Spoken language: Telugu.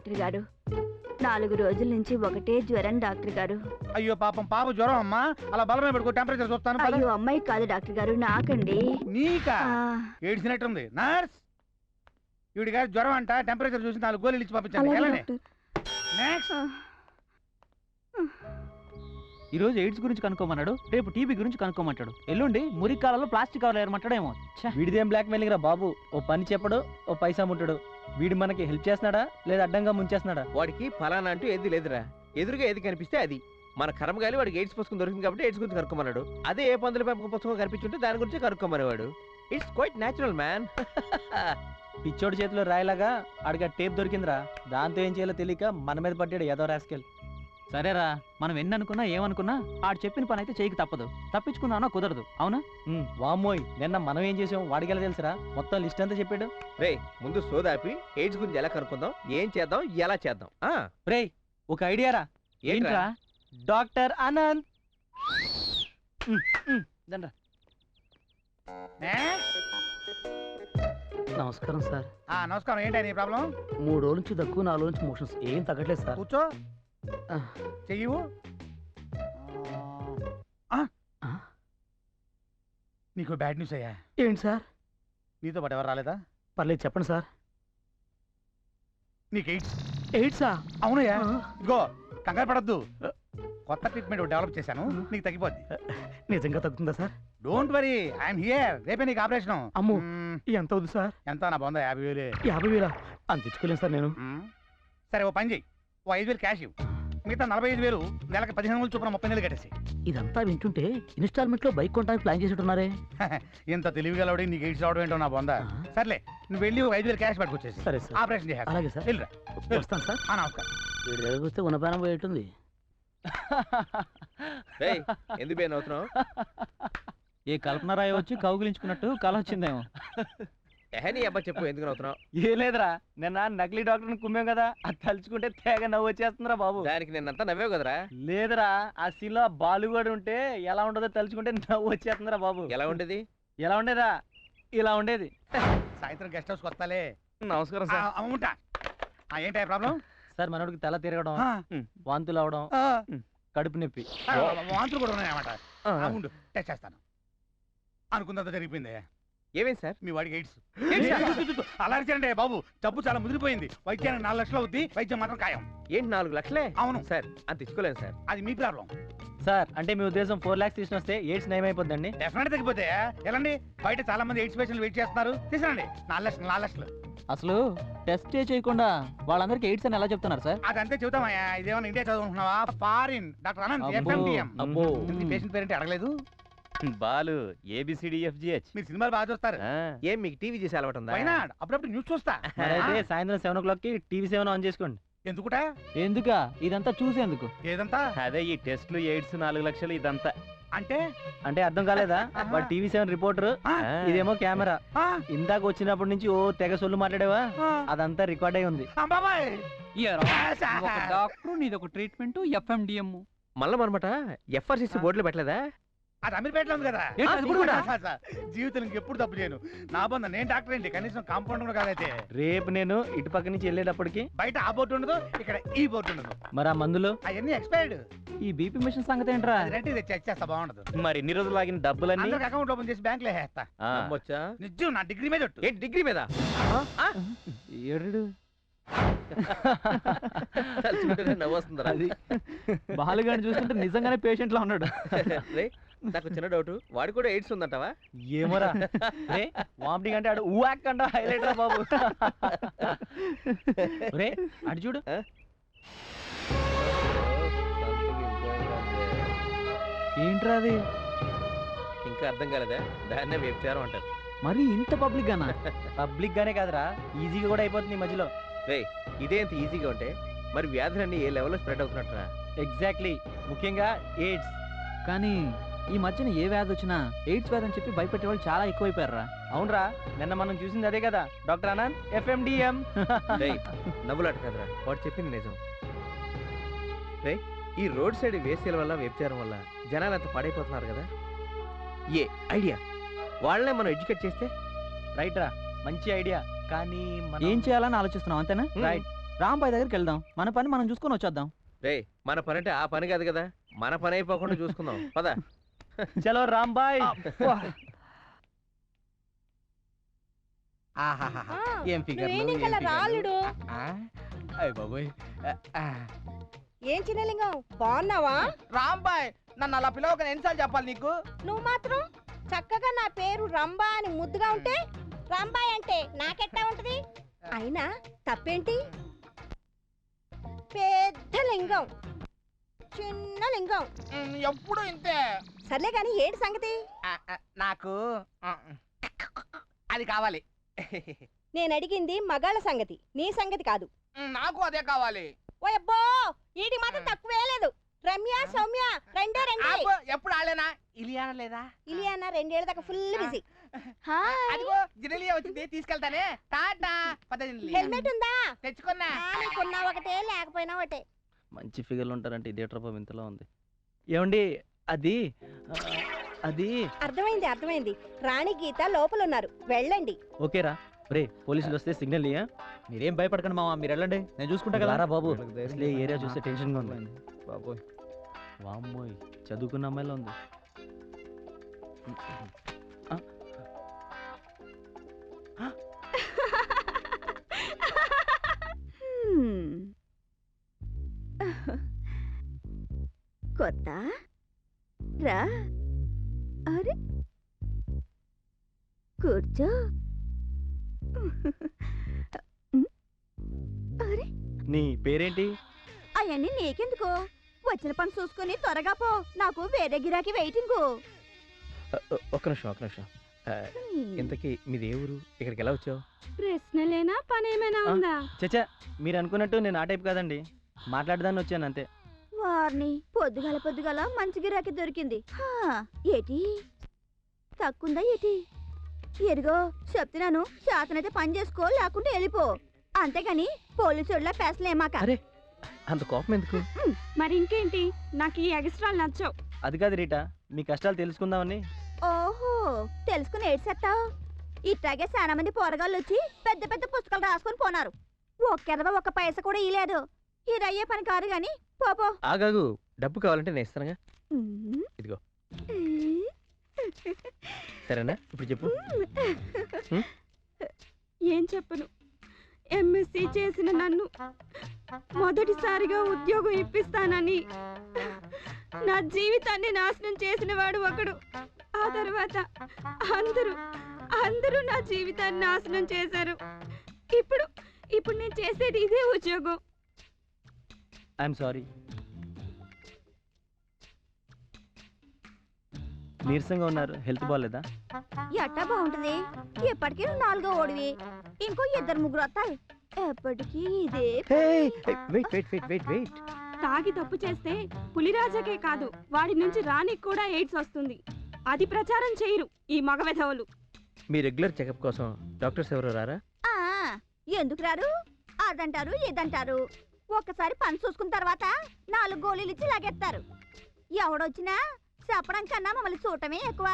డాక్టర్ గారు. నాలుగు రోజుల నుంచి ఒకటే జ్వరం డాక్టర్ గారు. అయ్యో పాపం పాప జ్వరం అమ్మా. అలా బలమే పెట్టుకో టెంపరేచర్ చూస్తాను. అయ్యో అమ్మాయి కాదు డాక్టర్ గారు నాకండి. నీకా? ఆ, ఏడ్చినట్టుంది. నర్స్! ఈవిడి గారి జ్వరం అంట టెంపరేచర్ చూసి నాలుగు గోళీలు ఇచ్చి డాక్టర్. నెక్స్ట్ ఈ రోజు ఎయిడ్స్ గురించి కనుక్కోమన్నాడు రేపు టీబీ గురించి కనుక్కోమంటాడు. ఎల్లుండి మురికాలలో ప్లాస్టిక్ కవర్లు ఏరమంటాడేమో. ఛ! వీడిదేం బ్లాక్ మెయిలింగ్ రా బాబు? ఓ పని చెప్పడు ఓ పైసా ముట్టడు. వీడు మనకి హెల్ప్ చేస్తున్నాడా లేదా అడ్డంగా ముంచేస్తున్నాడా? వాడికి ఫలానా అంటూ ఏది లేదురా. ఎదురుగా ఏది కనిపిస్తే అది. మన కర్మగాలి వాడికి ఎయిడ్స్ పుస్తకం దొరికింది కాబట్టి ఎయిడ్స్ గురించి కనుక్కోమన్నాడు. అదే ఏ పందుల పెంపకం పుస్తకం కనిపించుంటే దాని గురించి కనుక్కోమనేవాడు. ఇట్స్ క్వైట్ న్యాచురల్ మ్యాన్ పిచ్చోడి చేతిలో రాయలాగా ఆ టేప్ దొరికిందిరా. దాంతో ఏం చేయాలో తెలియక మన మీద పడ్డాడు ఏదో రాసుకెళ్ళి సరేరా మనం ఎన్ని అనుకున్నా ఏమనుకున్నా ఆడు చెప్పిన పని అయితే చేయక తప్పదు. తప్పించుకుందామన్నా కుదరదు. అవునా? వామ్మోయ్ నిన్న మనం ఏం చేసాం వాడికి ఎలా తెలుసురా? మొత్తం లిస్ట్ అంతా చెప్పాడు. రే ముందు సోదాపి ఎయిడ్స్ గురించి ఎలా కనుక్కుందాం ఏం చేద్దాం ఎలా చేద్దాం? ఆ? రేయ్ ఒక ఐడియా రా. ఏంట్రా? డాక్టర్ అనంత్. ఉమ్, ఉమ్, దండ్రా. నెక్స్ట్ నమస్కారం సార్. ఆ, నమస్కారం. ఏంటి నీ ప్రాబ్లం? మూడు రోజుల నుంచి తక్కువ నాలుగు రోజుల నుంచి మోషన్స్. ఏం తగ్గట్లేదు సార్. కూర్చో. చెయ్యవు. నీకు బ్యాడ్ న్యూస్ అయ్యా. ఏంటి సార్? నీతో పాటు ఎవరు రాలేదా? పర్లేదు చెప్పండి సార్. నీకు ఎయిడ్స్. ఎయిడ్సా అవునయ్యా. ఇదిగో కంగారు పడద్దు. కొత్త ట్రీట్మెంట్ డెవలప్ చేశాను. నీకు తగ్గిపోద్ది. నిజంగా తగ్గుతుందా sir? Don't worry I'm here. రేపే నీకు ఆపరేషన్. అమ్మో. ఎంత అవుతుంది సార్? ఎంత? నా బాగుందా యాభై వేలే. యాభై వేలా? అంత తెచ్చుకోలేను సార్ నేను. సరే ఓ పని చెయ్యి. ఓ ఐదు వేలు క్యాష్ ఇవ్వు. మిగతా నలభై ఐదు వేలు నెలకు పదిహేను వేలు చొప్పున ముప్పై నెలలు కట్టేసి. ఇదంతా వింటుంటే ఇన్స్టాల్మెంట్లో బైక్ కొనడానికి ప్లాన్ చేసిట్టున్నారే ఇంత తెలివిగలవాడి నీకు ఎయిడ్స్ రావడం ఏంటో నా బొందా. సర్లే నువ్వు వెళ్ళి ఒక ఐదు వేలు క్యాష్ పట్టుకొచ్చేసి సరే సార్. ఆపరేషన్ చేయాలి అలాగే సార్. వెళ్ళరా. వస్తాను సార్. ఆ, నమస్కారం. వీడి దగ్గరకు వస్తే ఉన్న ప్రాణం పోయేటుంది రేయ్ ఎందుకు బే నవ్వుతున్నావు? ఏ కల్పన రాయి వచ్చి కౌగిలించుకున్నట్టు కల వచ్చిందేమో ఎహే నీ అబ్బా చెప్పు ఎందుకు నవ్వుతున్నావు? ఏ లేదురా నిన్న నకిలీ డాక్టర్ని కుమ్మాం కదా అది తలుచుకుంటే తేగ నవ్వు వచ్చేస్తుందిరా బాబు. దానికి నిన్నంతా నవ్వావు కదరా? లేదురా ఆ సీన్లో బాలుగాడు ఉంటే ఎలా ఉండదో తలుచుకుంటే నవ్వు వచ్చేస్తుందిరా బాబు. ఎలా ఉండేది? ఎలా ఉండేదా? ఇలా ఉండేది. సాయంత్రం గెస్ట్ హౌస్కి వస్తాలే. నమస్కారం ఆ, ఉంటా. ఆ, ఏంటి ప్రాబ్లం? సార్ మనోడికి తల తిరగడం వాంతులు అవడం కడుపు నొప్పి. వాంతులు కూడా ఉన్నాయన్నమాట. టెస్ట్ చేస్తాను. అనుకున్నంత జరిగిపోయింది ఏమైంది సార్? మీ వాడికి ఎయిడ్స్. అలా అరిచారండి బాబు జబ్బు చాలా ముదిరిపోయింది. వైద్యానికి నాలుగు లక్షలు అవుద్ది వైద్యం మాత్రం ఖాయం. ఏంటి నాలుగు లక్షలే? అవును. సార్ అంత ఇచ్చుకోలేను సార్. అది మీ ప్రాబ్లం. సార్ అంటే మీ ఉద్దేశం ఫోర్ లాక్స్ తీసుకుని వస్తే ఎయిడ్స్ నయమైపోద్దండి. డెఫినెట్ తగ్గిపోతే ఎలాండి? బయట చాలా మంది ఎయిడ్స్ పేషెంట్లు వెయిట్ చేస్తున్నారు. తీసుకురండి నాలుగు లక్షలు నాలుగు లక్షలు. అసలు టెస్ట్ చేయకుండా వాళ్ళందరికీ ఎయిడ్స్ అని ఎలా చెప్తున్నారు సార్? అదంతే చెబుతామయ్యా ఇదేమన్నా India చదువుకుంటున్నావా? Foreign. Doctor Anant. FMDM. Patient parent అడగలేదు? బాలు ఏబిసిడిఎఫ్జిహెచ్ మీరు సినిమాలు బాగా చూస్తారు. ఏం మీకు టీవీ చేసే అలవాటు ఉందా? అప్పుడప్పుడు న్యూస్ చూస్తా. అయితే సాయంత్రం సెవెన్ ఓ క్లాక్కి టీవీ సెవెన్ ఆన్ చేసుకోండి. ఎందుకుట? ఎందుక? ఇదంతా చూసేందుకు. ఏదంతా? అదే ఈ టెస్ట్లు ఎయిడ్స్ నాలుగు లక్షలు ఇదంతా. అంటే? అంటే అర్థం కాలేదా? వాడు టీవీ సెవెన్ రిపోర్టర్ ఇదేమో కెమెరా. ఇందాక వచ్చినప్పటి నుంచి ఓ తెగ సొల్లు మాట్లాడావా. అదంతా రికార్డ్ అయి ఉంది. ఆ, బాబాయ్! ఒక డాక్టర్ నీది ఒక ట్రీట్మెంట్ ఎఫ్ఎండిఎం మళ్ళీ అనమాట ఎఫ్ఆర్సీసీ బోర్డులో పెట్టలేదా? అది అమీర్పేటలో ఉంది కదా. ఏంటి, అది కూడా ఉందా? సార్, సార్, జీవితం ఇంకెప్పుడు తప్పు చేయను. నా బంధ నేను డాక్టర్ ఏంటి కనీసం కాంపౌండ్ కూడా కాదైతే. రేపు నేను ఇటు పక్క నుంచి వెళ్ళేటప్పటికి బయట ఆ బోర్డు ఉండదు ఇక్కడ ఈ బోర్డు ఉండదు. మరి ఆ మందులు? అవన్నీ ఎక్స్పైర్డ్ ఈ బీపీ మిషన్ సంగతి ఏంట్రా? ఇది చెక్ చేస్తా బాగుండదు. మరి ఇన్ని రోజులు ఆగిన డబ్బులన్నీ? అందరికి అకౌంట్ ఓపెన్ చేసి బ్యాంక్లో వేస్తా ఆ, నమ్మొచ్చా? నిజం నా డిగ్రీ మీద ఒట్టు. ఏంటి డిగ్రీ మీద? ఏడు తలుచుకుంటేనే. అది బాలుగాని చూస్తుంటే నిజంగానే పేషెంట్ లా ఉన్నాడు. నాకు చిన్న డౌట్ వాడి కూడా ఎయిడ్స్ ఉందంటావా? ఏమోరా. రే వామిటింగ్ అంటే ఆడు ఊయాక్ అంట హైలైట్ రా బాబు. రే అటు చూడు. ఏంట్రా అది? ఇంకా అర్థం కాలేదా? దాన్నే వ్యభిచారం అంటారు. మరి ఇంత పబ్లిక్ గానా? పబ్లిక్ గానే కాదురా. ఈజీగా కూడా అయిపోతుంది ఈ మధ్యలో. రే ఇదే ఇంత ఈజీగా ఉంటే మరి వ్యాధులన్నీ ఏ లెవెల్లో స్ప్రెడ్ అవుతున్నట్టురా ఎగ్జాక్ట్లీ ముఖ్యంగా ఎయిడ్స్ కానీ ఈ మధ్యన ఏ వ్యాధి వచ్చినా ఎయిడ్స్ వ్యాధి అని చెప్పి భయపెట్టే వాళ్ళు చాలా ఎక్కువైపోయారా అవునరా నిన్న మనం చూసింది అదే కదా డాక్టర్ అనంత్ ఎఫ్ఎండిఎం. రేయ్ నవ్వులాట కదరా వాడు చెప్పింది నిజం. రే ఈ రోడ్ సైడ్ వేసేల వల్ల వ్యభిచారం వల్ల జనాలు అంత పాడైపోతున్నారు కదా. ఏ ఐడియా? వాళ్ళనే మనం ఎడ్యుకేట్ చేస్తే? రైట్ రా మంచి ఐడియా. కానీ మనం ఏం చేయాలని ఆలోచిస్తున్నాం అంతేనా? Hmm. రైట్ రాంబాయ్ దగ్గరికి వెళ్దాం మన పని మనం చూసుకొని వచ్చేద్దాం. రే మన పని అంటే ఆ పని కాదు కదా మన పని అయిపోకుండా చూసుకుందాం. పద. చలో రాంబాయ్ ఏం ఫిగర్ అలా రాలుడు? అయ్య బాబోయ్. ఆ, ఆ. ఏం చిన్నలింగం? బాగున్నావా? రాంబాయ్ నన్ను అలా పిలవక ఎన్నిసార్లు చెప్పాలి నీకు? నువ్వు మాత్రం చక్కగా నా పేరు రంబా అని ముద్దుగా ఉంటే రంబాయ్ అంటే నాకెట్టా ఉంటది? అయినా తప్పేంటి? పెద్ద లింగం. చిన్న లింగం. ఎప్పుడు ఇంతే? సర్లే గాని ఏంటి సంగతి? నాకు అది కావాలి. నేను అడిగింది మగాళ్ళ సంగతి నీ సంగతి కాదు. నాకు అదే కావాలి. ఓ అబ్బో మాత్రం తక్కువే లేదు. రమ్య సౌమ్య రెండే రెండే. ఎప్పుడు ఆడలేనా? ఇలియానా లేదా? ఇలియానా రెండేళ్ళ దాకా ఫుల్ బిజీ హాయ్ అదిగో జినలియా వచ్చింది తీసుకెళ్తానే. టాటా పద జినలియా. హెల్మెట్ ఉందా? తెచ్చుకున్నా. ఒకటే లేకపోయినా ఒకటే. మంచి ఫిగర్లు ఉంటారంటే ఇదే ట్రప్ ఇంతలో ఉంది. ఏమండి అది అది. అర్థమైంది అర్థమైంది. రాణి గీత లోపల ఉన్నారు వెళ్ళండి. ఓకేరా రే. పోలీసులు వస్తే సిగ్నల్ ఇయ్యా. మీరేం భయపడకండి మామ మీరు వెళ్ళండి. నేను చూసుకుంటా కదా. రారా బాబు. అసలే ఏరియా. చూస్తే టెన్షన్గా ఉంది. బాబోయ్. వామ్మోయ్ చదువుకున్న అమ్మాయిలో ఉంది. ఆ. కొత్త? కూర్చో అరే. నీ పేరేంటి? అవన్నీ నీకెందుకు? వచ్చిన పని చూసుకుని త్వరగా పో. నాకు వేరే గిరాకీ వెయిటింగు. ఆ, ఒక్క నిమిషం ఒక్క నిమిషం. ఇంతకీ మీది ఏ ఊరు? ఇక్కడికి ఎలా వచ్చావు? ప్రశ్నలేనా పని ఏమైనా? ఉందా? చచ్చా మీరు అనుకున్నట్టు నేను ఆ టైప్ కాదండి. మాట్లాడదాన్ని వచ్చాను అంతే. వారిని పొద్దుగల పొద్దుగల మంచి గిరాకీ దొరికింది. హా, ఏటి? తక్కుందా ఏటి? ఎరుగో చెప్తున్నాను. చేతనైతే పని చేసుకో లేకుంటే వెళ్ళిపో. అంతేగాని పోలీసుల పెసలేమాక అరే అంత కోపం ఎందుకు? మరి ఇంకేంటి? నాకు ఈ ఎక్స్ట్రా నచ్చావు. అది కాదు రీటా మీ కష్టాలు తెలుసుకుందామని. ఓహో తెలుసుకుని ఏడ్చేస్తావు ఇట్లాగే చాలా మంది పోరగాళ్ళు వచ్చి పెద్ద పెద్ద పుస్తకాలు రాసుకొని పోనారు. ఒక్కెదవ ఒక్క పైసా కూడా ఇయ్యలేదు. ఇది అయ్యే పని కాదు గాని పోపో ఆగాగు డబ్బు కావాలంటే నేను ఇస్తానుగా. సరేనా? ఇప్పుడు చెప్పు. ఏం చెప్పను? ఎంఎస్సి చేసిన నన్ను మొదటిసారిగా ఉద్యోగం ఇప్పిస్తానని. నా జీవితాన్ని నాశనం చేసిన వాడు ఒకడు. ఆ తర్వాత అందరూ అందరూ నా జీవితాన్ని నాశనం చేశారు. ఇప్పుడు ఇప్పుడు నేను చేసేది ఇదే ఉద్యోగం. ఐఎమ్ సారీ నీరసంగా ఉన్నారు. హెల్త్ బాగాలేదా ఎట్టా బాగుంటది. ఎప్పటికీ నువ్వు నాలుగో ఓడివి. ఇంకో ఇద్దరు ముగ్గురు వస్తారు ఎప్పటికీ ఇదే wait wait wait wait wait తాగి తప్పు చేస్తే పులిరాజాకే కాదు వాడి నుంచి రానికి కూడా ఎయిడ్స్ వస్తుంది. అది ప్రచారం చేయరు ఈ మగ వెధవలు. మీ రెగ్యులర్ చెకప్ కోసం డాక్టర్స్ ఎవరు రారా? ఆ ఎందుకు రారు? అదంటారు ఇదంటారు. ఒక్కసారి పని చూసుకున్న తర్వాత నాలుగు గోళీలు ఇచ్చి లాగేస్తారు. ఎవడొచ్చినా చెప్పడం కన్నా మమ్మల్ని చూడటమే ఎక్కువ.